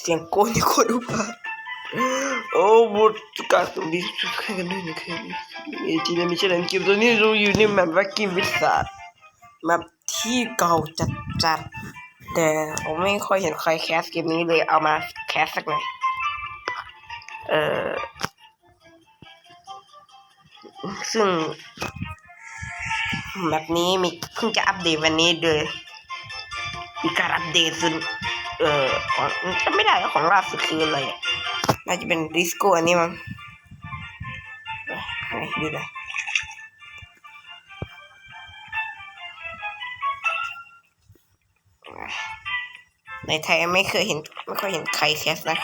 เสียงโกนที่โคตรอุบาทโอ้บทการตรงนี้แข่กันด้วยนะครับเอจีเนี่ยมีเช่นเกมตัวนี้เราอยู่ในแมปวักกี้วิสาแมปที่เก่าจัดจัดๆแต่ผมไม่ค่อยเห็นใครแคสเกมนี้เลยเอามาแคสสักหน่อยเออซึ่งแบบนี้มีเพิ่งจะอัปเดตวันนี้เลยมีการอัปเดตสุด เออของจำไม่ได้ของล่าสุดคืออะไรน่าจะเป็นดิสโก้อันนี้มั้งไหนดูหน่อยในไทยไม่เคยเห็นไม่ค่อยเห็นใครแคสนะ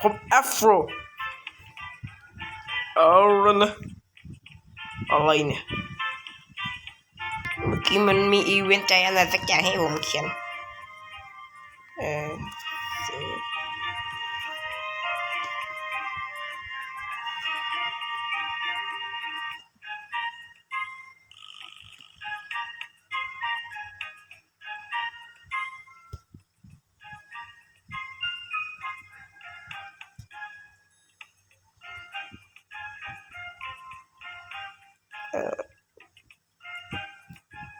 ผมแอฟโรเอาละนะอะไรเนี่ย เมื่อกี้มันมีอีเวนต์ใจอะไรสักอย่างให้ผมเขียน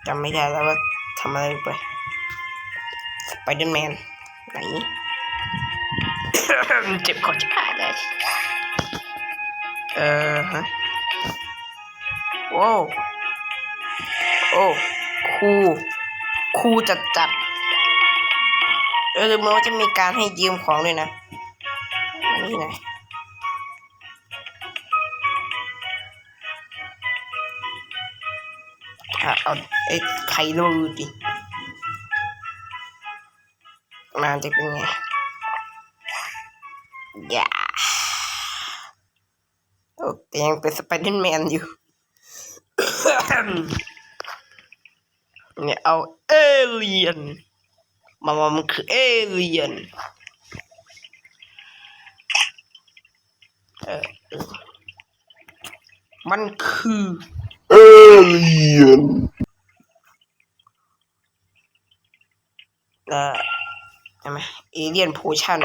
จำไม่ได้แล้วว่าทำอะไรลงไปสไปเดอร์แมนไหนเจ็บคอจะขาดเลยเออฮะโอ้โอ้คูคูจัดจัดๆเออลืมไปว่าจะมีการให้ยืมของด้วยนะอันนี้ไหนอยอะเอา ไอ้ไข่ดูดิมันจะเป็นไงอย่าโอ้แต่ยังเป็นสไปเดอร์แมนอยู่เนี่ยเอาเอเลียนมาว่ามันคือเอเลียนเออเออมัน คือ Alien. เอ่อใช่ไหมเอเลียนโพชั่น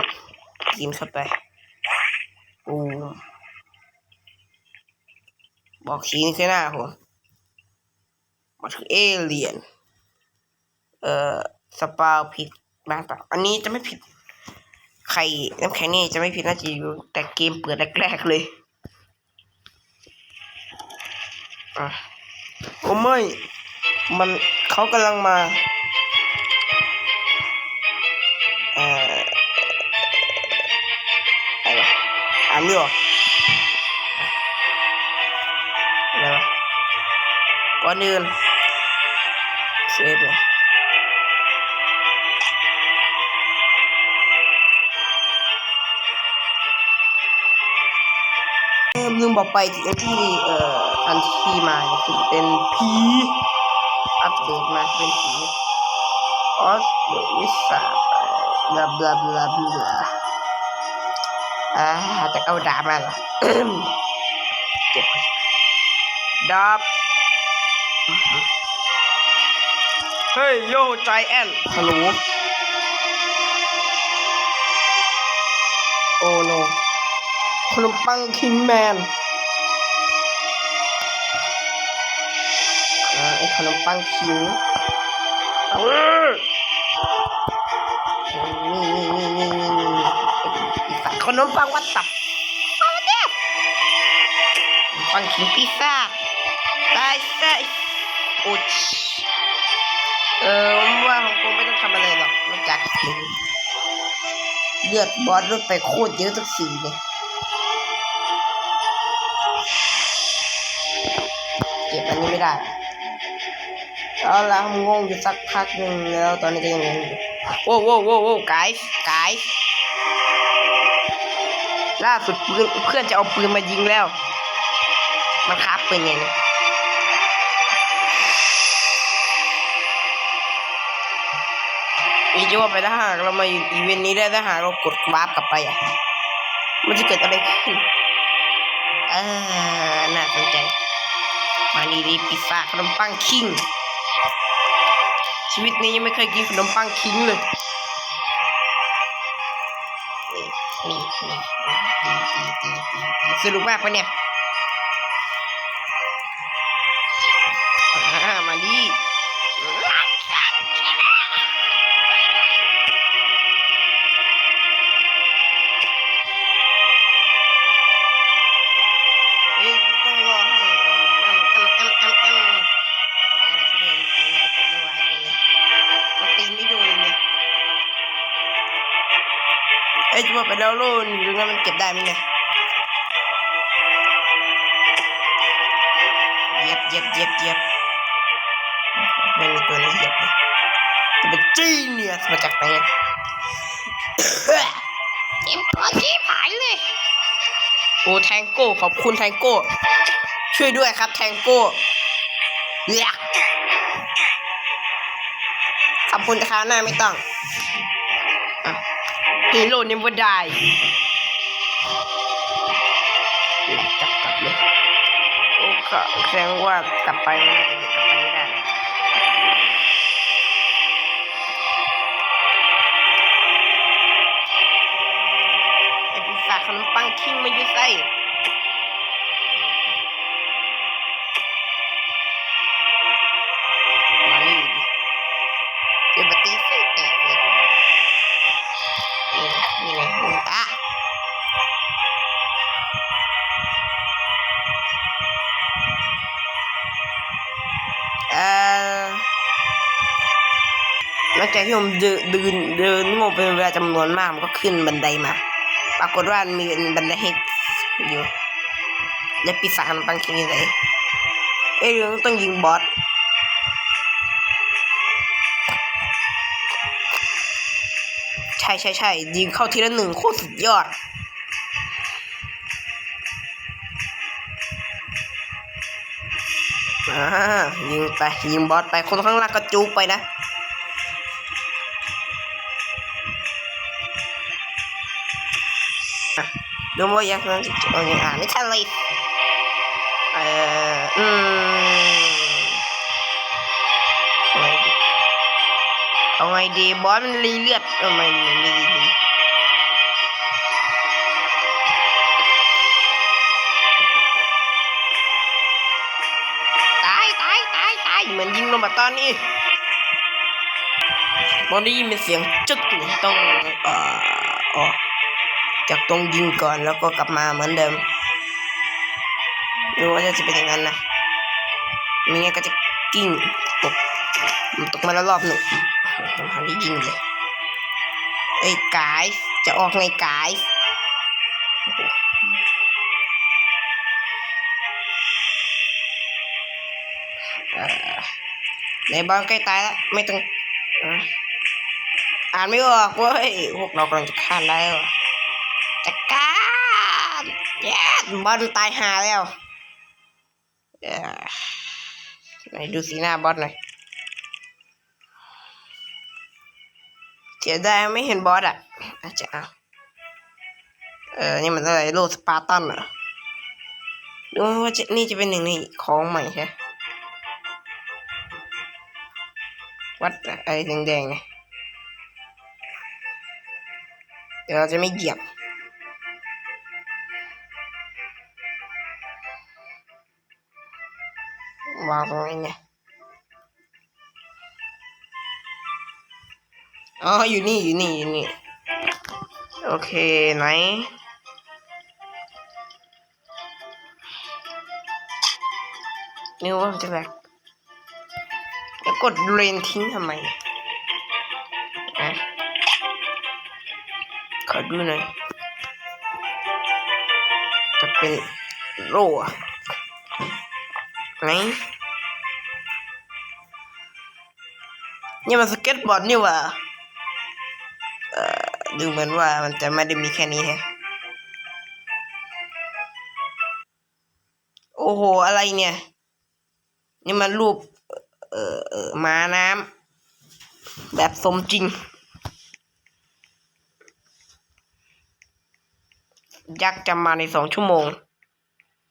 กินเข้าไปอ้บอกชี้นี่คือหน้าผมมันคือเอเลียน เอ่อสปาวผิดบ้างเปล่าอันนี้จะไม่ผิด ใครน้ำแข็งนี่จะไม่ผิดน่าจะอยู่แต่เกมเปิดแรกๆเลยอะโอ้ไม่ มันเขากำลังมา อ่านไม่อออะไรวะก่อนอื่นเซฟเลยเออลืมบอกไปที่ที่เอ่ออันที่มาคือเป็นผีอัปเดตมาเป็นผีออสเดอะวิสาบลาบลาบลาบลา อ่าแต่เอาดาบมาเหรอเก็บไว้ดาบเฮ้ยโยใจแอนฮัลโหลโอโนขนมปังคิงแมนอ่าไอขนมปังคิงเออ นมปังวัดตับเอาเด้ปังคิงพิซซ่าได้ใช่โอ้ชเออว่าของกูไม่ต้องทำอะไรหรอกนอกจากกินเลือดบอสลดไปโคตรเยอะทุกสีเลยเก็บอันนี้ไม่ได้เอาละผมงงอยู่สักพักหนึ่งแล้วตอนนี้ก็ยังงงอยู่โว้โว้โว้โว้ไกด์ไกด์ ล่าสุดปืนเพื่อนจะเอาปืนมายิงแล้ว มันคาบปืนไงเนี่ยนี่จะว่าไปถ้าหากเรามาอยู่อีเวนต์นี้ได้ถ้าหากเรากดวาร์ปกลับไปอะ มันจะเกิดอะไรขึ้นเออน่าสนใจ มานี่ดีพิซ่าขนมปังคิง ชีวิตนี้ยังไม่เคยกินขนมปังคิงเลย นี่นี่นี่ สรุปมากปะเนี่ย เอ้ยจะบอกไปแล้วโลนอยู่ตรงนั้นมันเก็บได้ไหมเนี่ยเหย็บเหย็บเหย็บเหย็บไม่มีตัวไหนเหย็บเลยจะเป็นจีเนียสมาจากไหนเนี่ยเจ็บปวดที่ผายเลยโอ้แทงโก้ขอบคุณแทงโก้ช่วยด้วยครับแทงโก้เลักขอบคุณนะคะหน้าไม่ต้องอะ ฮีโร่เนวได้กลับกลับเลยโอ้ก็แสดงว่ากลับไปน่าจะกลับไปไม่ได้ไอปีศาจขนมปังคิงมาอยู่ไส้ จากที่ผมเดินเดินเดินนี่มันเป็นเวลาจำนวนมากมันก็ขึ้นบันไดมา ปรากฏว่ามันมีบันไดให้อยู่และปีศาจมันปังคิงอยู่ไหนเอ้ยเราต้องยิงบอสใช่ใช่ใช่ยิงเข้าทีละหนึ่งโคตรสุดยอดอ่ายิงไปยิงบอสไปคนข้างล่างก็จุกไปนะ ดูว่ายังนั้นเอายังอ่านไม่ทันเลยเอ่ออืมเอาไงดีเอาไงดีบอสมั จากตรงยิงก่อนแล้วก็กลับมาเหมือนเดิมรู้ว่าจะเป็นอย่างนั้นนะไม่งั้นก็จะกิ้งตกตกมาแล้วรอบหนึ่งผมหันได้ยิงเลยเอ้ยกายจะออกไงกายเอ่อในบอลใกล้ตายแล้วไม่ต้องอะอ่านไม่ออกเว้ยพวกเรากำลังจะฆ่าแล้ว จัดการแย่บอลตายหาแล้วไหนดูสีหน้าบอสหน่อยเสียดายไม่เห็นบอสอะ อาจจะเอาเออ นี่มันอะไรโลสปาร์ตันเหรอดูว่าจะนี่จะเป็นหนึ่งในของใหม่ใช่วัดอะไรแดงๆไงเดี๋ยวเราจะไม่เหยียบ วางตรงนี้ไงอ๋ออยู่นี่อยู่นี่อยู่นี่โอเคไหนนึกว่ามันจะแบกแล้วกดเรนทิ้งทำไมอะขอดูหน่อยจะเป็นโล่ไหน นี่มันสเก็ตบอร์ดนี่หว่าเอ่อดูเหมือนว่ามันจะไม่ได้มีแค่นี้แฮะ โอ้โห อะไรเนี่ย นี่มันรูป เอ่อเอ่อมาน้ำแบบสมจริง ยักษ์จะมาในสองชั่วโมง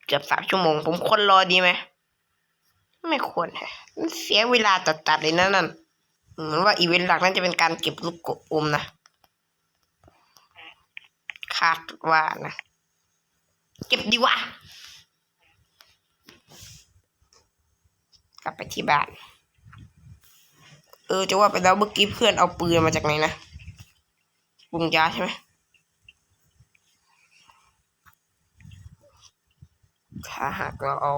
เกือบสามชั่วโมง ผมควรรอดีไหม ไม่ควรฮะ เสียเวลาจัดๆเลยนะนั่น เหมือนว่าอีเวนต์หลักนั้นจะเป็นการเก็บลูกกบอมนะคาดว่านะ เก็บดีวะกลับไปที่บ้าน เออจะว่าไปแล้วเมื่อกี้เพื่อนเอาปืนมาจากไหนนะปุงยาใช่ไหมถ้าหากเราเอา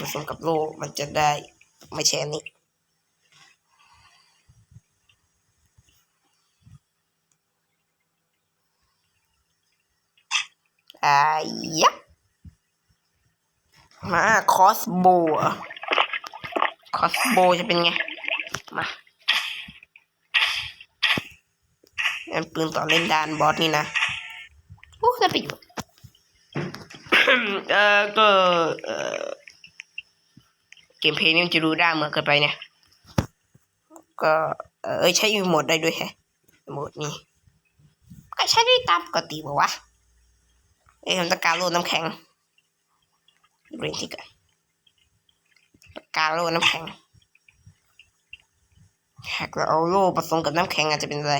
ผสมกับโลมันจะได้ไม่ใช่อัน อ่ายับมาคอสโบคอสโบจะเป็นไง มานั่นปืนต่อเล่นดานบอสนี่นะโอ้ได้ประโยชน์เออก็เออเกมเพลย์นี่มันจะรู้ได้เหมือนเกินไปเนี่ย ก็เออใช้รีโมดได้ด้วยแฮะรีโมดนี่ก็ใช้ได้ตามปกติบอกวะ เอ้ยทำตะการโลดน้ำแข็งเบรนที่กันตะการโลดน้ำแข็งหากเราเอาโล่ผสมกับน้ำแข็งอาจจะเป็นอะไร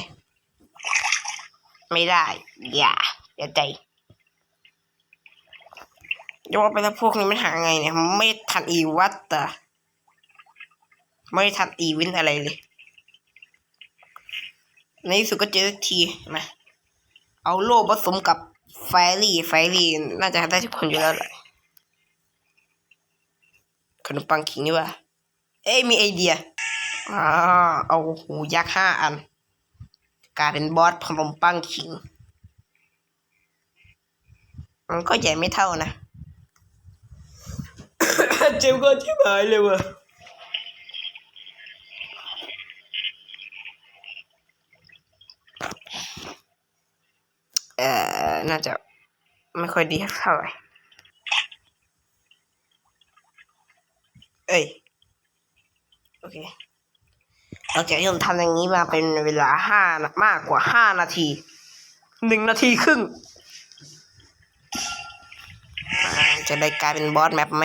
ไม่ได้ อย่า อย่าใจจะว่าไปแล้วพวกนี้มันหาไงเนี่ย ไม่ทันอีวัตแต่ไม่ทันอีเวนอะไรเลย ในที่สุดก็เจอทีมา เอาโล่ผสมกับ ไฟรี่ไฟรี่น่าจะได้ทุกคนอยู่แล้วแหละขนมปังขิงนี่ว่าเอ้ยมีไอเดียอ่าเอาหูยักษ์ห้าอันกลายเป็นบอสขนมปังขิง มันก็ใหญ่ไม่เท่านะ เจ็บก็ที่หายเลยว่ะ เอ่อ น่าจะไม่ค่อยดีเท่าไหร่ เอ้ย โอเคหลังจากที่ผมทำอย่างนี้มาเป็นเวลาห้ามากกว่าห้านาที หนึ่งนาทีครึ่ง จะได้กลายเป็นบอสแมปไหม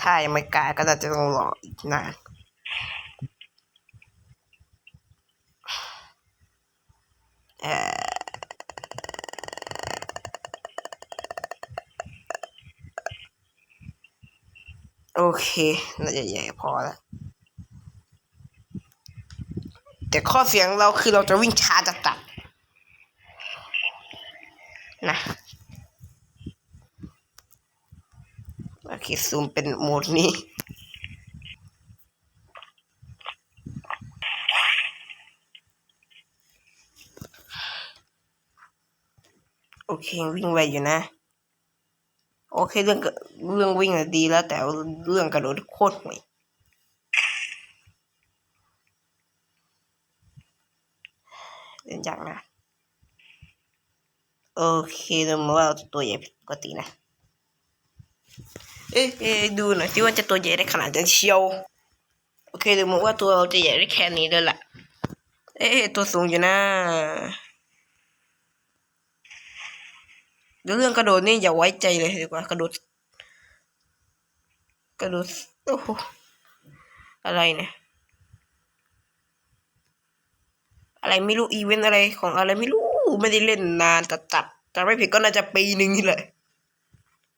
ถ้ายังไม่กลายก็จะต้องรออีกนาน เคน่าจะใหญ่พอแล้วแต่ข้อเสียงเราคือเราจะวิ่งช้าจัดจัดๆนะโอเคซูมเป็นโหมดนี้โอเควิ่งไวอยู่นะ โอเคเรื่องกเรื่องวิ่งดีแล้ว แต่เรื่องกระโดดโคตรห่วยเล่นจากนะโอเคดูเหมือนว่าตัวใหญ่ปกตินะ เอ๊ะเอ๊ะดูหน่อยสิว่าจะตัวใหญ่ได้ขนาดนั้นเชียว โอเคดูเหมือนว่าตัวเราจะใหญ่ได้แค่นี้เลยแหละ เอ๊ะตัวสูงอยู่นะ เดี๋ยวเรื่องกระโดดนี่อย่าไว้ใจเลยดีกว่ากระโดด กระโดดโอ้โหอะไรเนี่ยอะไรไม่รู้อีเวนต์อะไรของอะไรไม่รู้ไม่ได้เล่นนานจัดจัดๆจำไม่ผิดก็น่าจะปีหนึ่งนี่แหละ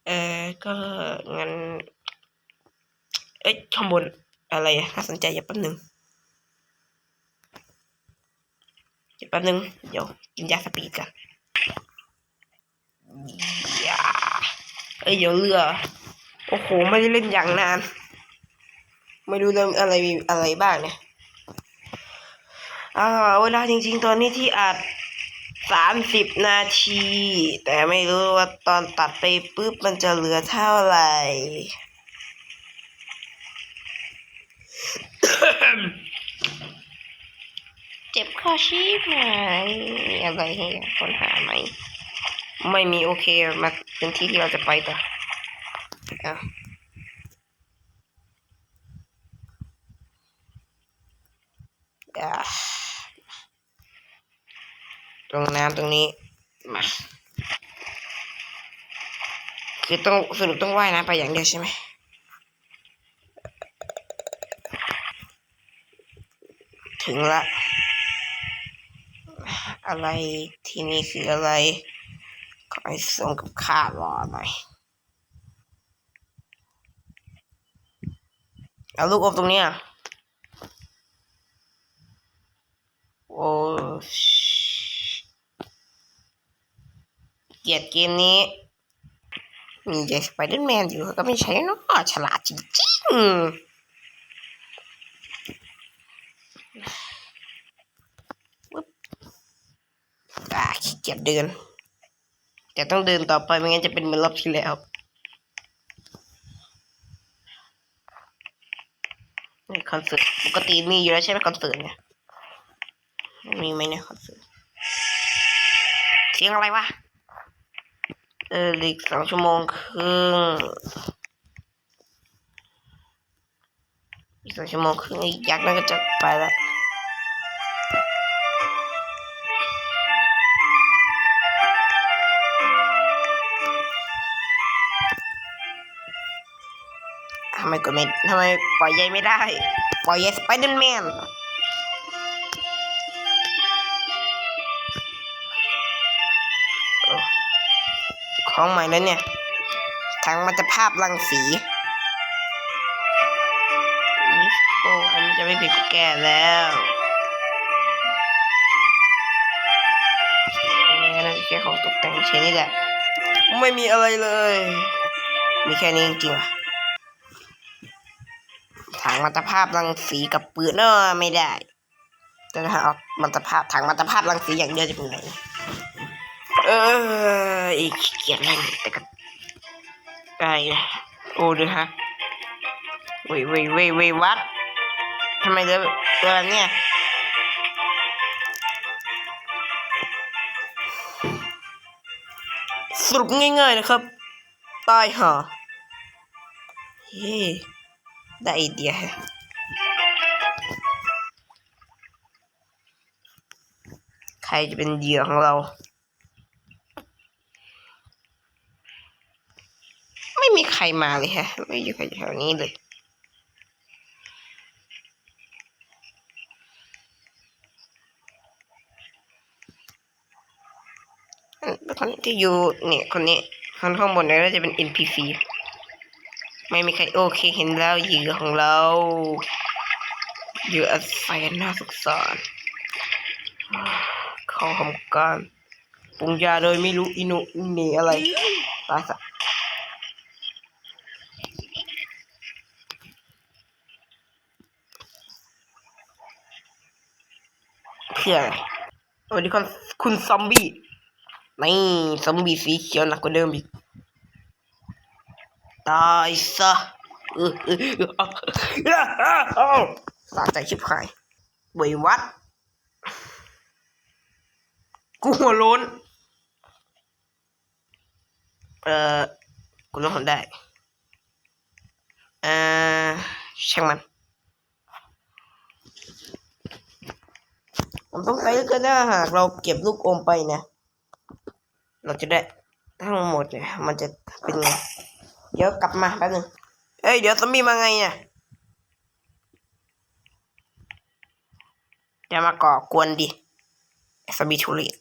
เออก็งั้นเอ้ยข้างบนอะไรอะน่าสนใจอย่าแป๊บหนึ่งเดี๋ยวแป๊บหนึ่งเดี๋ยวกินยาสปีดกัน เอ้ยเดี๋ยวเรือ โอ้โห ไม่ได้เล่นอย่างนาน ไม่รู้เรื่องอะไรมีอะไรบ้างเนี่ยอ่าเวลาจริง ๆ ตอนนี้ที่อัดสามสิบนาที แต่ไม่รู้ว่าตอนตัดไปปุ๊บมันจะเหลือเท่าไหร่ เจ็บคอชีพไหมมีอะไรให้คนหาไหม ไม่มีโอเคมาเป็นที่ที่เราจะไปต่ออะตรงน้ำตรงนี้มาคือต้องสรุปต้องว่ายน้ำไปอย่างเดียวใช่ไหมถึงละ อะไรที่นี่คืออะไร ขอให้ส่งกับข้ารอหน่อยเอาลูกอมตรงนี้โอ้เกลียดเกมนี้ มีใจสไปเดอร์แมนอยู่ก็ไม่ใช่เนาะฉลาดจริงๆปึ๊บอ่าขี้เกียจเดิน แต่ต้องเดินต่อไปไม่งั้นจะเป็นเหมือนรอบที่แล้วนี่คอนเสิร์ตปกติมีอยู่แล้วใช่ไหมคอนเสิร์ตเนี่ยมีไหมเนี่ยคอนเสิร์ตเสียงอะไรวะเอออีกสองชั่วโมงครึ่งอีกสองชั่วโมงครึ่งไอ้ยักษ์นั่นก็จะไปแล้ว มกดไม่ทำไมปล่อยใยไม่ได้ ปล่อยใยสไปเดอร์แมนของใหม่แล้วเนี่ยทางมันจะภาพรังสีนิสโกอันนี้จะไม่ผิดแก่แล้วนี่ก็น่าจะแค่ของตกแต่งเฉยนี่แหละ ไม่มีอะไรเลย มีแค่นี้จริงๆว่ะ ถังมัตภาพรังสีกับปืนเนอไม่ได้แต่ถ้าเอามัตภาพถังมัตภาพรังสีอย่างเดียวจะเป็นไงเอออีกเกียจเล่นแต่ก็ได้นะโอ้ดูฮะเว้ยเว้ยเว้ยเว้ยวัดทำไมเดือตัวเนี่ยสรุปง่ายๆนะครับตายห่าเฮ้ ได้ไอเดียแฮะใครจะเป็นเหยื่อของเรา ไม่มีใครมาเลยฮะ ไม่อยู่ใครแถวนี้เลยคนที่อยู่เนี่ยคนนี้คนข้างบนเนี่ยก็จะเป็น NPC ไม่มีใครโอเคเห็นแล้วเหยื่อของเราเหยื่ออาศัยน่าสงสารเขาทำการปรุงยาโดยไม่รู้อินุอินีอะไรตายสักเพื่ออะไรสวัสดีคุณคุณซอมบี้ นี่ ซอมบี้สีเขียวหนักกว่าเดิมอีก ตายซะเออเออเออเอาเอาเอาสะใจชิบหายเวยวัด กูหัวโล้น เอ่อกูต้องทำได้ เอ่อช่างมัน ผมต้องไปแล้วก็ได้หากเราเก็บลูกอมไปนะ เราจะได้ทั้งหมดเนี่ยมันจะเป็นไง เดี๋ยวกลับมาแป๊บนึงเอ้ยเดี๋ยวซอมบี้มาไงเนี่ยจะมาก่อกวนดิซอมบี้ทุเรศ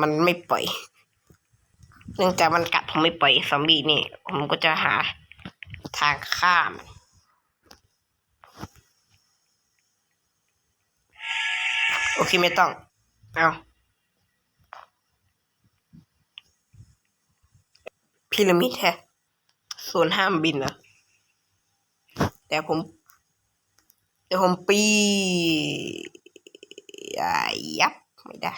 มันไม่ปล่อย เนื่องจากมันกัดผมไม่ปล่อยซอมบี้นี่ ผมก็จะหาทางข้ามโอเคไม่ต้อง เอา พีระมิดแฮะส่วนห้ามบินนะแต่ผมแต่ผมปีอ่ายับไม่ได้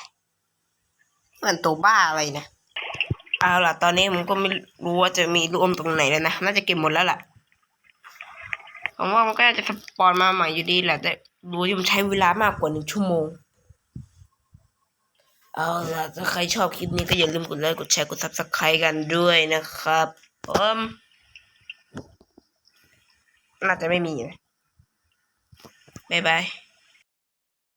มันตัวบ้าอะไรนะเอาล่ะ ตอนนี้ผมก็ไม่รู้ว่าจะมีลูอมตรงไหนแล้วนะ น่าจะเก็บหมดแล้วล่ะ ผมว่ามันก็น่าจะสปอนมาใหม่อยู่ดีแหละ แต่รู้ที่มันใช้เวลามากกว่าหนึ่งชั่วโมง เอาล่ะถ้าใครชอบคลิปนี้ก็อย่าลืมกดไลค์กดแชร์กดซับสไครต์กันด้วยนะครับผมน่าจะไม่มีนะบ๊ายบาย